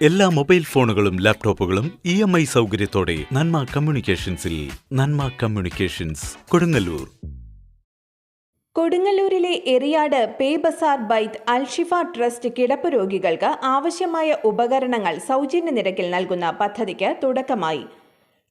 എല്ലാ മൊബൈൽ ഫോണുകളും ലാപ്ടോപ്പുകളും ഇ എം ഐ സൗകര്യത്തോടെ നന്മ കമ്മ്യൂണിക്കേഷൻസിൽ നന്മ കമ്മ്യൂണിക്കേഷൻസ് കൊടുങ്ങല്ലൂർ. കൊടുങ്ങല്ലൂരിലെ എറിയാട് പേ ബസാർ ബൈത്ത് അൽഷിഫ ട്രസ്റ്റ് കിടപ്പ് രോഗികൾക്ക് ആവശ്യമായ ഉപകരണങ്ങൾ സൗജന്യ നിരക്കിൽ നൽകുന്ന പദ്ധതിക്ക് തുടക്കമായി.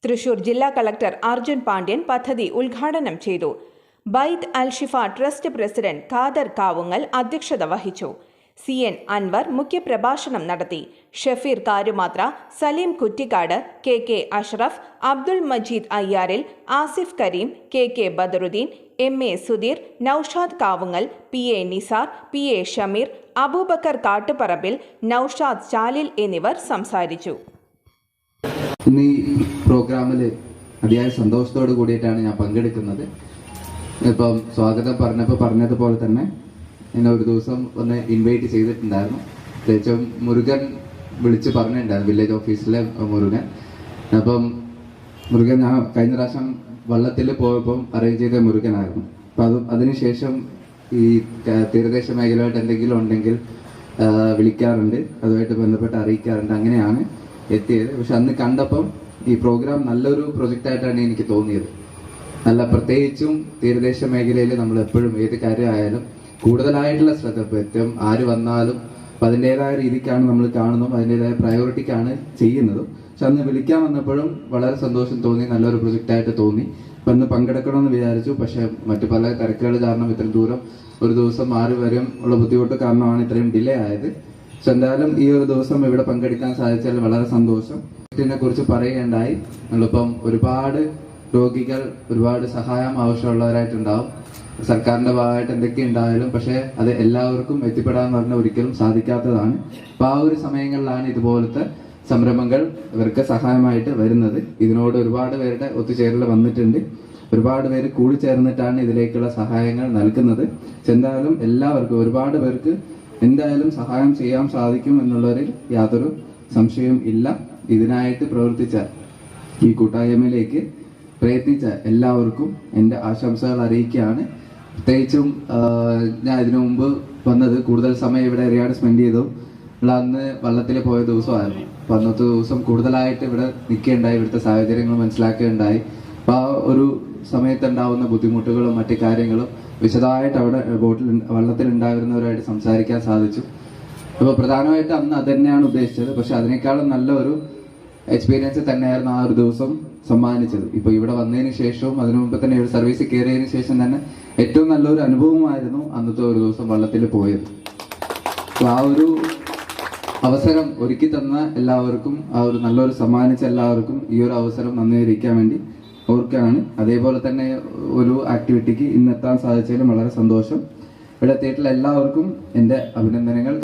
തൃശൂർ ജില്ലാ കളക്ടർ അർജുൻ പാണ്ഡ്യൻ പദ്ധതി ഉദ്ഘാടനം ചെയ്തു. ബൈത്ത് അൽഷിഫ ട്രസ്റ്റ് പ്രസിഡന്റ് ഖാദർ കാവുങ്ങൽ അധ്യക്ഷത വഹിച്ചു. സി എൻ അൻവർ മുഖ്യപ്രഭാഷണം നടത്തി. Shafeer Karumathra Saleem Kuttikkad K K Ashraf Abdul Majeed Ayyaril Asif Kareem K K Badaruddin M A Sudheer Naushad Kavungal P A Nisar P A Shameer Abubakar Kattuparambil Naushad Chalil എന്നിവർ സംസാരിച്ചു. ഈ അതിയായ സന്തോഷത്തോട് കൂടിയിട്ടാണ് ഞാൻ പങ്കെടുക്കുന്നത്. ഇപ്പം സ്വാഗതം പറഞ്ഞപ്പോൾ പറഞ്ഞതുപോലെ തന്നെ എന്നെ ഒരു ദിവസം ഒന്ന് ഇൻവൈറ്റ് ചെയ്തിട്ടുണ്ടായിരുന്നു. പ്രത്യേകിച്ചും മുരുകൻ വിളിച്ച് പറഞ്ഞിട്ടുണ്ടായിരുന്നു വില്ലേജ് ഓഫീസിലെ മുരുകൻ. അപ്പം മുരുകൻ ഞാൻ കഴിഞ്ഞ പ്രാവശ്യം വള്ളത്തിൽ പോയപ്പം അറേഞ്ച് ചെയ്ത മുരുകനായിരുന്നു. അപ്പം അത് അതിനുശേഷം ഈ തീരദേശ മേഖലയായിട്ട് എന്തെങ്കിലും ഉണ്ടെങ്കിൽ വിളിക്കാറുണ്ട്. അതുമായിട്ട് ബന്ധപ്പെട്ട് അറിയിക്കാറുണ്ട്. അങ്ങനെയാണ് എത്തിയത്. പക്ഷെ അന്ന് കണ്ടപ്പം ഈ പ്രോഗ്രാം നല്ലൊരു പ്രൊജക്റ്റായിട്ടാണ് എനിക്ക് തോന്നിയത്. നല്ല പ്രത്യേകിച്ചും തീരദേശ മേഖലയിൽ നമ്മൾ എപ്പോഴും ഏത് കാര്യമായാലും കൂടുതലായിട്ടുള്ള ശ്രദ്ധ ഇപ്പം ഏറ്റവും ആര് വന്നാലും അപ്പം അതിന്റെതായ രീതിക്കാണ് നമ്മൾ കാണുന്നതും അതിന്റെതായ പ്രയോറിറ്റിക്കാണ് ചെയ്യുന്നതും. പക്ഷെ അന്ന് വിളിക്കാൻ വന്നപ്പോഴും വളരെ സന്തോഷം തോന്നി നല്ലൊരു പ്രൊജക്റ്റായിട്ട് തോന്നി. അപ്പം അന്ന് പങ്കെടുക്കണമെന്ന് വിചാരിച്ചു പക്ഷെ മറ്റു പല തിരക്കുകൾ കാരണം ഇത്ര ദൂരം ഒരു ദിവസം മാറി വരും ഉള്ള ബുദ്ധിമുട്ട് കാരണമാണ് ഇത്രയും ഡിലേ ആയത്. പക്ഷെ എന്തായാലും ഈ ഒരു ദിവസം ഇവിടെ പങ്കെടുക്കാൻ സാധിച്ചാൽ വളരെ സന്തോഷം. ഇതിനെ കുറിച്ച് പറയുകയുണ്ടായി. നമ്മളിപ്പം ഒരുപാട് രോഗികൾ ഒരുപാട് സഹായം ആവശ്യമുള്ളവരായിട്ടുണ്ടാവും. സർക്കാരിന്റെ ഭാഗമായിട്ട് എന്തൊക്കെ ഉണ്ടായാലും പക്ഷെ അത് എല്ലാവർക്കും എത്തിപ്പെടാൻ പറഞ്ഞാൽ ഒരിക്കലും സാധിക്കാത്തതാണ്. അപ്പൊ ആ ഒരു സമയങ്ങളിലാണ് ഇതുപോലത്തെ സംരംഭങ്ങൾ ഇവർക്ക് സഹായമായിട്ട് വരുന്നത്. ഇതിനോട് ഒരുപാട് പേരുടെ ഒത്തുചേരൽ വന്നിട്ടുണ്ട്. ഒരുപാട് പേര് കൂടി ചേർന്നിട്ടാണ് ഇതിലേക്കുള്ള സഹായങ്ങൾ നൽകുന്നത്. എന്തായാലും എല്ലാവർക്കും ഒരുപാട് പേർക്ക് എന്തായാലും സഹായം ചെയ്യാൻ സാധിക്കും എന്നുള്ളതിൽ യാതൊരു സംശയവും ഇല്ല. ഇതിനായിട്ട് പ്രവർത്തിച്ച ഈ കൂട്ടായ്മയിലേക്ക് പ്രയത്നിച്ച എല്ലാവർക്കും എന്റെ ആശംസകൾ അറിയിക്കുകയാണ്. പ്രത്യേകിച്ചും ഞാൻ ഇതിനു മുമ്പ് വന്നത് കൂടുതൽ സമയം ഇവിടെ എറിയാട് സ്പെൻഡ് ചെയ്തു. അന്ന് വള്ളത്തിൽ പോയ ദിവസമായിരുന്നു. അപ്പൊ അന്നത്തെ ദിവസം കൂടുതലായിട്ട് ഇവിടെ നിൽക്കുകയുണ്ടായി ഇവിടുത്തെ സാഹചര്യങ്ങൾ മനസ്സിലാക്കുകയുണ്ടായി. അപ്പൊ ആ ഒരു സമയത്തുണ്ടാവുന്ന ബുദ്ധിമുട്ടുകളും മറ്റു കാര്യങ്ങളും വിശദമായിട്ട് അവിടെ ബോട്ടിൽ വള്ളത്തിൽ ഉണ്ടായിരുന്നവരായിട്ട് സംസാരിക്കാൻ സാധിച്ചു. അപ്പോൾ പ്രധാനമായിട്ട് അന്ന് അത് തന്നെയാണ് ഉദ്ദേശിച്ചത്. പക്ഷെ അതിനേക്കാളും നല്ല ഒരു എക്സ്പീരിയൻസ് തന്നെയായിരുന്നു ആ ഒരു ദിവസം. സമ്മാനിച്ചത്. ഇപ്പൊ ഇവിടെ വന്നതിന് ശേഷവും അതിനു മുമ്പ് തന്നെ ഇവിടെ സർവീസിൽ കയറിയതിനു ശേഷം തന്നെ ഏറ്റവും നല്ലൊരു അനുഭവമായിരുന്നു അന്നത്തെ ഒരു ദിവസം വള്ളത്തിൽ പോയത്. ആ ഒരു അവസരം ഒരുക്കി തന്ന എല്ലാവർക്കും ആ ഒരു നല്ലൊരു സമ്മാനിച്ച എല്ലാവർക്കും ഈ ഒരു അവസരം നന്ദിയിരിക്കാൻ വേണ്ടി ഓർക്കുകയാണ്. അതേപോലെ തന്നെ ഒരു ആക്ടിവിറ്റിക്ക് ഇന്ന് എത്താൻ സാധിച്ചതിലും വളരെ സന്തോഷം. ഇവിടെ എത്തിയിട്ടുള്ള എല്ലാവർക്കും എന്റെ അഭിനന്ദനങ്ങൾ.